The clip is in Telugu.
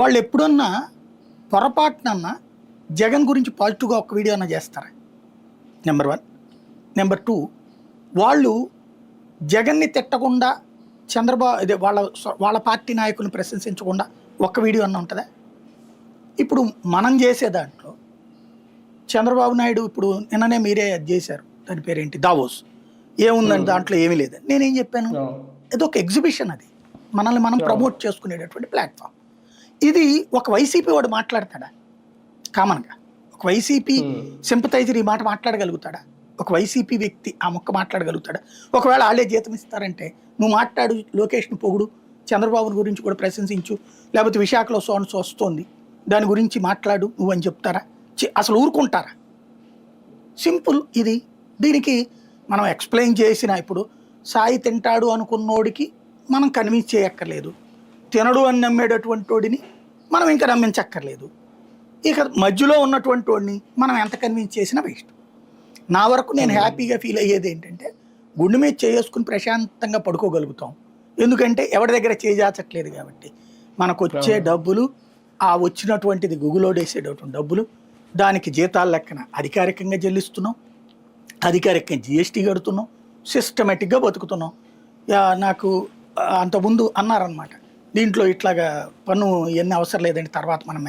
వాళ్ళు ఎప్పుడన్నా పొరపాటునన్నా జగన్ గురించి పాజిటివ్గా ఒక వీడియో అన్నా చేస్తారా? నెంబర్ వన్ నెంబర్ టూ వాళ్ళు జగన్ని తిట్టకుండా చంద్రబాబు ఇదే వాళ్ళ వాళ్ళ పార్టీ నాయకుని ప్రశంసించకుండా ఒక్క వీడియో అన్న ఉంటుందా? ఇప్పుడు మనం చేసే దాంట్లో చంద్రబాబు నాయుడు ఇప్పుడు నిన్ననే మీరే అది చేశారు. దాని పేరేంటి? దావోస్. ఏముందండి దాంట్లో ఏమీ లేదు. నేనేం చెప్పాను? ఇది ఒక ఎగ్జిబిషన్ అది. మనల్ని మనం ప్రమోట్ చేసుకునేటటువంటి ప్లాట్ఫామ్. ఇది ఒక వైసీపీ వాడు మాట్లాడతాడా? కామన్గా. ఒక వైసీపీ సింపతైజర్ ఈ మాట మాట్లాడగలుగుతాడా? ఒక వైసీపీ వ్యక్తి ఆ మొక్క మాట్లాడగలుగుతాడా? ఒకవేళ వాళ్ళే జీతం ఇస్తారంటే నువ్వు మాట్లాడు లోకేష్ను పొగుడు చంద్రబాబు గురించి కూడా ప్రశంసించు లేకపోతే విశాఖలో సోన్స్ వస్తోంది దాని గురించి మాట్లాడు నువ్వు అని చెప్తారా? అసలు ఊరుకుంటారా? సింపుల్ ఇది. దీనికి మనం ఎక్స్ప్లెయిన్ చేసిన ఇప్పుడు సాయి తింటాడు అనుకున్నోడికి మనం కన్విన్స్ చేయక్కర్లేదు. తినడు అని నమ్మేటటువంటి వాడిని మనం ఇంకా నమ్మించక్కర్లేదు ఇక మధ్యలో ఉన్నటువంటి వాడిని మనం ఎంత కన్విన్స్ చేసినా వేస్ట్. నా వరకు నేను హ్యాపీగా ఫీల్ అయ్యేది ఏంటంటే గుండె మీద చేసుకుని ప్రశాంతంగా పడుకోగలుగుతాం. ఎందుకంటే ఎవరి దగ్గర చేజాచట్లేదు కాబట్టి. మనకు వచ్చే డబ్బులు ఆ వచ్చినటువంటిది గుగులోడేసేటటువంటి డబ్బులు దానికి జీతాల లెక్కన అధికారికంగా చెల్లిస్తున్నాం. అధికారికంగా జిఎస్టీ కడుతున్నాం. సిస్టమేటిక్గా బతుకుతున్నాం. నాకు అంతకుముందు అన్నారనమాట దీంట్లో ఇట్లాగా పన్ను ఇవన్నీ అవసరం లేదండి తర్వాత మనం